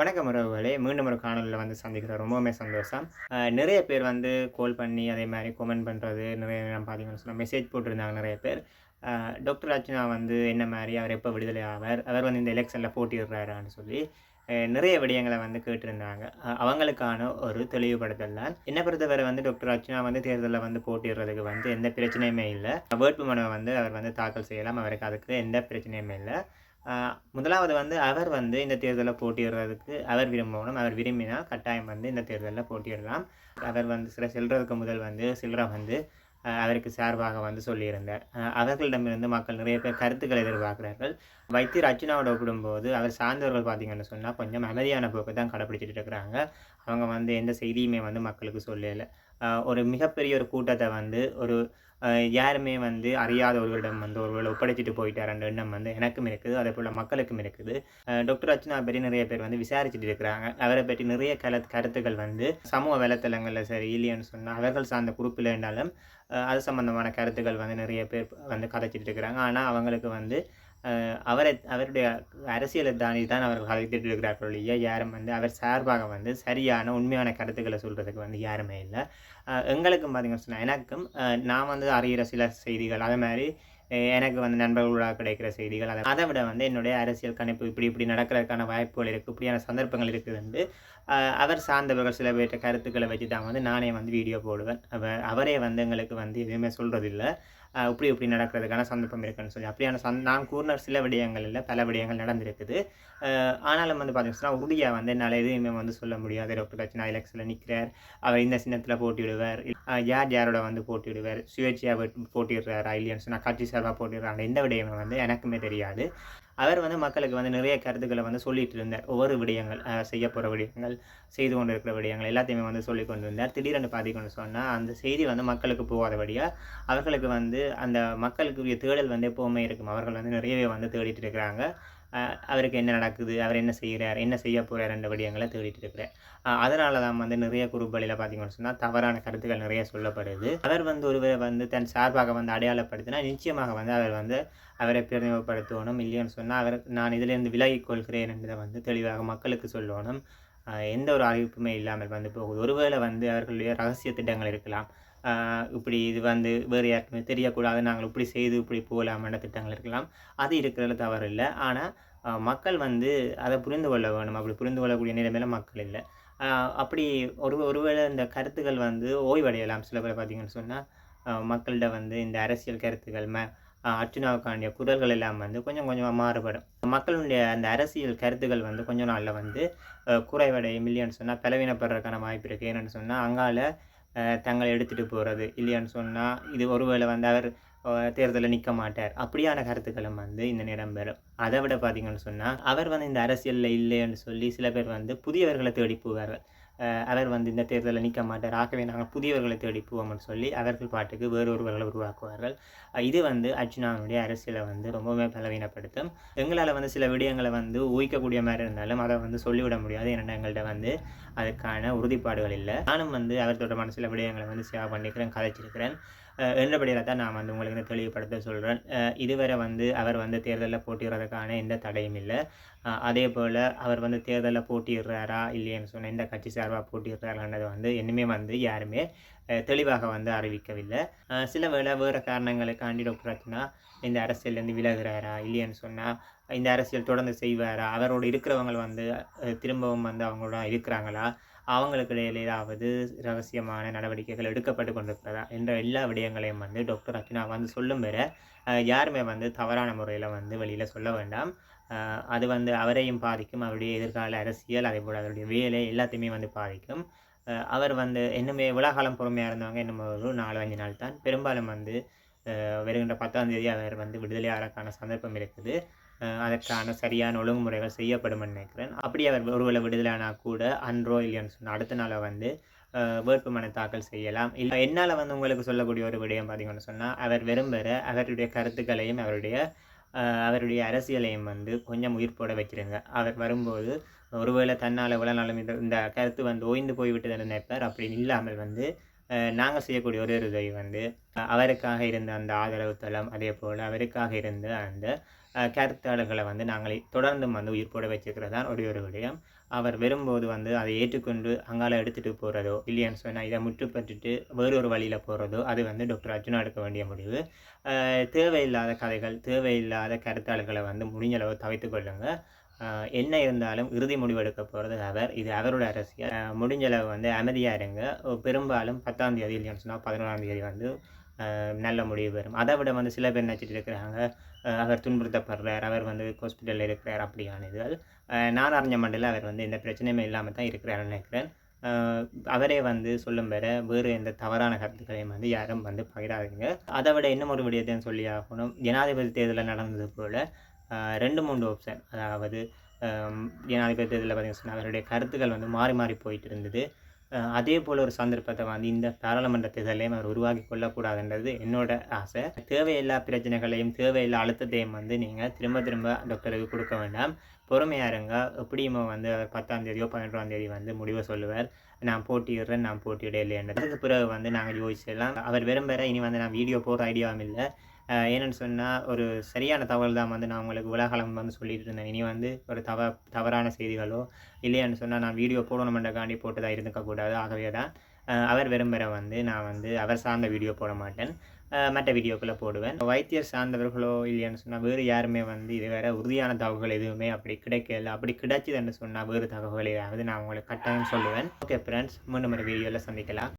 வணக்கம் உறவுகளே. மீண்டும் ஒரு காணொலியில் வந்து சந்திக்கிறோம். ரொம்பவுமே சந்தோஷம். நிறைய பேர் வந்து கால் பண்ணி அதே மாதிரி கமெண்ட் பண்ணுறது நிறைய நேரம் பார்த்தீங்கன்னு சொன்னால் மெசேஜ் போட்டிருந்தாங்க நிறைய பேர். டாக்டர் அர்ச்சனா வந்து என்ன மாதிரி அவர் எப்போ விடுதலை ஆவார் அவர் வந்து இந்த எலெக்ஷனில் போட்டிடுறாருன்னு சொல்லி நிறைய விடயங்களை வந்து கேட்டிருந்தாங்க. அவங்களுக்கான ஒரு தெளிவுபடுத்தல் தான். என்னை பொறுத்தவரை வந்து டாக்டர் அர்ச்சனா வந்து தேர்தலில் வந்து போட்டிடுறதுக்கு வந்து எந்த பிரச்சனையுமே இல்லை. வேட்புமனுவை வந்து அவர் வந்து தாக்கல் செய்யலாம். அவருக்கு அதுக்கு எந்த பிரச்சனையுமே இல்லை. முதலாவது வந்து அவர் வந்து இந்த தேர்தலில் போட்டியிடுறதுக்கு அவர் விரும்பணும். அவர் விரும்பினால் கட்டாயம் வந்து இந்த தேர்தலில் போட்டியிடலாம். அவர் வந்து சில செல்றதுக்கு முதல் வந்து சிலரை வந்து அவருக்கு சார்பாக வந்து சொல்லியிருந்தார். அவர்களிடமிருந்து மக்கள் நிறைய பேர் கருத்துக்களை எதிர்பார்க்கிறார்கள். வைத்தியர் அர்ச்சனாவோட ஒப்பிடும்போது அவர் சார்ந்தவர்கள் பார்த்தீங்கன்னு சொன்னால் கொஞ்சம் அமைதியான போக்கு தான் கடைப்பிடிச்சிட்டு இருக்கிறாங்க. அவங்க வந்து எந்த செய்தியுமே வந்து மக்களுக்கு சொல்லலை. ஒரு மிகப்பெரிய ஒரு கூட்டத்தை வந்து ஒரு யாருமே வந்து அறியாத ஒருவரிடம் வந்து ஒருவேளை ஒப்படைச்சிட்டு போயிட்டாருன்ற எண்ணம் வந்து எனக்கும் இருக்குது. அதே போல் மக்களுக்கும் இருக்குது. டாக்டர் அர்ச்சனா பற்றி நிறைய பேர் வந்து விசாரிச்சுட்டு இருக்கிறாங்க. அவரை பற்றி நிறைய கல கருத்துக்கள் வந்து சமூக வலைத்தளங்களில் சரி இல்லைன்னு சொன்னால் அவர்கள் சார்ந்த குரூப்பில் இருந்தாலும் அது சம்பந்தமான கருத்துக்கள் வந்து நிறைய பேர் வந்து கதைச்சிட்டு இருக்கிறாங்க. ஆனால் அவங்களுக்கு வந்து அவரை அவருடைய அரசியலை தாண்டி தான் அவர்கள் கதைத்துட்டு இருக்கிறார்கள் இல்லையா யாரும் வந்து அவர் சார்பாக வந்து சரியான உண்மையான கருத்துக்களை சொல்கிறதுக்கு வந்து யாருமே இல்லை. எங்களுக்கும் பார்த்தீங்கன்னு சொன்னால் எனக்கும் நான் வந்து அறிகிற சில செய்திகள் அதே மாதிரி எனக்கு வந்து நண்பர்களாக கிடைக்கிற செய்திகள் அதை அதை விட வந்து என்னுடைய அரசியல் கணிப்பு இப்படி இப்படி நடக்கிறதுக்கான வாய்ப்புகள் இருக்குது இப்படியான சந்தர்ப்பங்கள் இருக்குது வந்து அவர் சார்ந்தவர்கள் சில பேர்கிட்ட கருத்துக்களை வச்சு தான் வந்து நானே வந்து வீடியோ போடுவேன். அவ அவரே வந்து எங்களுக்கு வந்து எதுவுமே சொல்கிறதில்ல இப்படி இப்படி நடக்கிறதுக்கான சந்தர்ப்பம் இருக்குன்னு சொல்லி. அப்படியான சந் நான் கூறின சில விடயங்களில் பல விடயங்கள் நடந்திருக்குது. ஆனாலும் வந்து பார்த்தீங்கன்னா உறுதியாக வந்து என்னால் எதுவுமே வந்து சொல்ல முடியாது. டாக்டர் கட்சினா எலெக்ஷனில் நிற்கிறார் அவர் இந்த சின்னத்தில் போட்டிவிடுவார் யார் யாரோட வந்து போட்டிவிடுவார் சுயேட்சையாக போட்டிடுறாரா இல்லையான்னு சொன்னால் கட்சி சார்பாக போட்டிடுறாங்க எந்த விடயமே வந்து எனக்குமே தெரியாது. அவர் வந்து மக்களுக்கு வந்து நிறைய கருத்துக்களை வந்து சொல்லிட்டு இருந்தார் ஒவ்வொரு விடயங்கள் செய்ய போகிற விடயங்கள் செய்து கொண்டு இருக்கிற விடயங்கள் எல்லாத்தையுமே வந்து சொல்லி கொண்டு இருந்தார் திடீரென்று பார்த்திக்கொண்டு சொன்னால் அந்த செய்தி வந்து மக்களுக்கு போகாதபடியாக அவர்களுக்கு வந்து அந்த மக்களுக்குரிய தேடல் வந்து எப்போவுமே இருக்கும். அவர்கள் வந்து நிறையவே வந்து தேடிட்டு இருக்கிறாங்க. அவருக்கு என்ன நடக்குது அவர் என்ன செய்கிறார் என்ன செய்ய போகிறார் என்ற விடயங்களை தேடிட்டு இருக்கிறார் அதனால தான் வந்து நிறைய குரூப்களில் பார்த்தீங்கன்னு சொன்னால் தவறான கருத்துக்கள் நிறைய சொல்லப்படுது. அவர் வந்து ஒருவரை வந்து தன் சார்பாக வந்து அடையாளப்படுத்தினா நிச்சயமாக வந்து அவர் வந்து அவரை பிரதிநிதிப்படுத்தணும் இல்லைன்னு சொன்னால் அவர் நான் இதிலிருந்து விலகிக் கொள்கிறேன் என்பதை வந்து தெளிவாக மக்களுக்கு சொல்லணும். எந்த ஒரு அறிவிப்புமே இல்லாமல் வந்து போகுது. ஒருவேளை வந்து அவர்களுடைய ரகசிய திட்டங்கள் இருக்கலாம். இப்படி இது வந்து வேறு யாருக்குமே தெரியக்கூடாது நாங்கள் இப்படி செய்து இப்படி போகலாமான திட்டங்கள் இருக்கலாம். அது இருக்கிறது தவறு இல்லை. ஆனால் மக்கள் வந்து அதை புரிந்து கொள்ள வேணும். அப்படி புரிந்து கொள்ளக்கூடிய நிலைமையில மக்கள் இல்லை. அப்படி ஒரு ஒருவேளை இந்த கருத்துக்கள் வந்து ஓய்வடையலாம். சில பேர் பார்த்தீங்கன்னு சொன்னால் மக்கள்கிட்ட வந்து இந்த அரசியல் கருத்துக்கள் ம ஆஹ் குரல்கள் எல்லாம் வந்து கொஞ்சம் கொஞ்சமாக மாறுபடும். மக்களுடைய அந்த அரசியல் கருத்துக்கள் வந்து கொஞ்ச நாளில் வந்து குறைவடையும் இல்லையான்னு சொன்னால் பலவீனப்படுறதுக்கான வாய்ப்பு இருக்குது என்னென்னு சொன்னால் அங்கால தங்களை எடுத்துகிட்டு போகிறது இல்லையான்னு சொன்னால் இது ஒருவேளை வந்து அவர் தேர்தலில் நிற்க மாட்டார். அப்படியான கருத்துக்களும் வந்து இந்த நேரம் பெறும். அதை விட பார்த்தீங்கன்னு சொன்னால் அவர் வந்து இந்த அரசியலில் இல்லைன்னு சொல்லி சில பேர் வந்து புதியவர்களை தேடி போவார்கள். அவர் வந்து இந்த தேர்தலில் நிற்க மாட்டார். ஆகவே நாங்கள் புதியவர்களை தேடி போவோம்னு சொல்லி அவர்கள் பாட்டுக்கு வேறு ஒருவர்களை உருவாக்குவார்கள். இது வந்து அர்ஜுனாவுடைய அரசியலை வந்து ரொம்பவுமே பலவீனப்படுத்தும். எங்களால் வந்து சில விடயங்களை வந்து ஊகிக்கக்கூடிய மாதிரி இருந்தாலும் அதை வந்து சொல்லிவிட முடியாது. ஏன்னா எங்கள்கிட்ட வந்து அதுக்கான உறுதிப்பாடுகள் இல்லை. நானும் வந்து அவர் தொடர்பான சில விடயங்களை வந்து சேவ் பண்ணிக்கிறேன் கதைச்சிருக்கிறேன். என்றபடியில் தான் நான் வந்து உங்களுக்கு வந்து தெளிவுபடுத்த சொல்கிறேன் இதுவரை வந்து அவர் வந்து தேர்தலில் போட்டிடுறதுக்கான எந்த தடையும் இல்லை. அதே போல் அவர் வந்து தேர்தலில் போட்டிடுறாரா இல்லையேன்னு சொன்ன எந்த கட்சி சார்பாக போட்டிடுறாருன்றது வந்து இன்னுமே வந்து யாருமே தெளிவாக வந்து அறிவிக்கவில்லை. சில வேளை வேறு காரணங்களுக்காண்டி டாக்டர் அர்ச்சனா இந்த அரசியல்லேருந்து விலகுறாரா இல்லையேன்னு சொன்னால் இந்த அரசியல் தொடர்ந்து செய்வாரா? அவரோட இருக்கிறவங்க வந்து திரும்பவும் வந்து அவங்களோட இருக்கிறாங்களா? அவங்களுக்கு இடையில ஏதாவது ரகசியமான நடவடிக்கைகள் எடுக்கப்பட்டு கொண்டிருக்கிறதா என்ற எல்லா விடயங்களையும் வந்து டாக்டர் அர்ச்சனா வந்து சொல்லும் பெற யாருமே வந்து தவறான முறையில் வந்து வெளியில் சொல்ல வேண்டாம். அது வந்து அவரையும் பாதிக்கும் அவருடைய எதிர்கால அரசியல் அதே போல் அவருடைய வேலை எல்லாத்தையுமே வந்து பாதிக்கும். அவர் வந்து இன்னுமே உலகாலம் பொறுமையாக இருந்தவங்க இன்னும் ஒரு நாலு அஞ்சு நாள் தான். பெரும்பாலும் வந்து வருகின்ற பத்தாம் தேதி அவர் வந்து விடுதலை ஆறக்கான சந்தர்ப்பம் இருக்குது. அதற்கான சரியான ஒழுங்குமுறைகள் செய்யப்படும் நினைக்கிறேன். அப்படி அவர் ஒருவேளை விடுதலைனா கூட அன்றோ இல்லைன்னு சொன்னால் அடுத்த நாளை வந்து அஹ் தாக்கல் செய்யலாம். இல்லை என்னால் வந்து உங்களுக்கு சொல்லக்கூடிய ஒரு விடயம் பார்த்தீங்கன்னு சொன்னால் அவர் விரும்புகிற அவருடைய கருத்துக்களையும் அவருடைய அவருடைய அரசியலையும் வந்து கொஞ்சம் உயிர்ப்போட வச்சிருங்க அவர் வரும்போது ஒருவேளை தன்னால் இவ்வளோ இந்த இந்த கருத்து வந்து ஓய்ந்து போய்விட்டது நினைப்பார். அப்படி இல்லாமல் வந்து நாங்கள் செய்யக்கூடிய ஒரு ஒரு உதவி வந்து அவருக்காக இருந்த அந்த ஆதரவு தளம் அதே போல் அவருக்காக இருந்த அந்த கருத்தாளர்களை வந்து நாங்கள் தொடர்ந்து வந்து உயிர்ப்போட வச்சுக்கிறது தான் ஒரே ஒரு விடயம். அவர் வரும்போது வந்து அதை ஏற்றுக்கொண்டு அங்கால எடுத்துகிட்டு போகிறதோ இல்லையான்னு சொன்னால் இதை முற்றுப்பட்டுட்டு வேறொரு வழியில் போகிறதோ அது வந்து டாக்டர் அர்ஜுனா எடுக்க வேண்டிய முடிவு. தேவையில்லாத கதைகள் தேவையில்லாத கருத்தாளர்களை வந்து முடிஞ்சளவு தவிர்த்து கொள்ளுங்கள் என்ன இருந்தாலும் இறுதி முடிவெடுக்க போகிறது அவர். இது அவரோட அரசியல். முடிஞ்சளவு வந்து அமைதியாக இருங்க. பெரும்பாலும் பத்தாம் தேதி இல்லைன்னு சொன்னால் பதினோராம் தேதி வந்து நல்ல முடிவு வரும் அதை விட வந்து சில பேர் நினச்சிட்டு இருக்கிறாங்க. அவர் துன்புறுத்தப்படுறார். அவர் வந்து ஹாஸ்பிட்டலில் இருக்கிறார். அப்படியான இதுகள் நான் அறிஞ்ச மண்டலில் அவர் வந்து எந்த பிரச்சனையுமே இல்லாமல் தான் இருக்கிறாருன்னு நினைக்கிறேன். அவரே வந்து சொல்லும் பெற வேறு எந்த தவறான கருத்துக்களையும் வந்து யாரும் வந்து பகிராதீங்க. அதை விட இன்னும் ஒரு விடயத்தையும் சொல்லி ஆகணும். ஜனாதிபதி தேர்தலில் நடந்தது போல் ரெண்டு மூன்று ஆப்ஷன் அதாவது அஹ் ஜனாதிபதி தேர்தலில் பார்த்தீங்கன்னா அவருடைய கருத்துக்கள் வந்து மாறி மாறி போயிட்டு இருந்தது. அதே போல் ஒரு சந்தர்ப்பத்தை வந்து இந்த பாராளுமன்ற தேர்தலையும் அவர் உருவாக்கி கொள்ளக்கூடாதுன்றது என்னோட ஆசை. தேவையில்லா பிரச்சனைகளையும் தேவையில்லா அழுத்தத்தையும் வந்து நீங்கள் திரும்ப திரும்ப டாக்டருக்கு கொடுக்க வேண்டாம். பொறுமையாக இருங்க. எப்படியுமோ வந்து அவர் பத்தாம் தேதியோ பதினொன்றாம் தேதி வந்து முடிவை சொல்லுவார். நான் போட்டியிடுறேன் நான் போட்டியிட இல்லைன்றது அதுக்கு பிறகு வந்து நாங்கள் யோசிச்சிடலாம். அவர் விரும்புகிற இனி வந்து நான் வீடியோ போடுற ஐடியாவும் இல்லை. ஏன்னு சொன்னால் ஒரு சரியான தகவல் தான் வந்து நான் உங்களுக்கு உலகளம் வந்து சொல்லிட்டு இருந்தேன். இனி வந்து ஒரு தவ தவறான செய்திகளோ இல்லையான்னு சொன்னால் நான் வீடியோ போடணுமென்றக்காண்டி போட்டதாக இருந்துக்கக்கூடாது ஆகவே தான் அவர் விரும்புகிற வந்து நான் வந்து அவர் சார்ந்த வீடியோ போட மாட்டேன். மற்ற வீடியோக்களை போடுவேன். வைத்தியர் சார்ந்தவர்களோ இல்லையான்னு சொன்னால் வேறு யாருமே வந்து இது வேறு உறுதியான தகவல் எதுவுமே அப்படி கிடைக்கல. அப்படி கிடைச்சதுன்னு சொன்னால் வேறு தகவல் ஏதாவது நான் உங்களுக்கு கட்டாயம் சொல்லுவேன். ஓகே ஃப்ரெண்ட்ஸ் மூணு ஒரு வீடியோவில் சந்திக்கலாம்.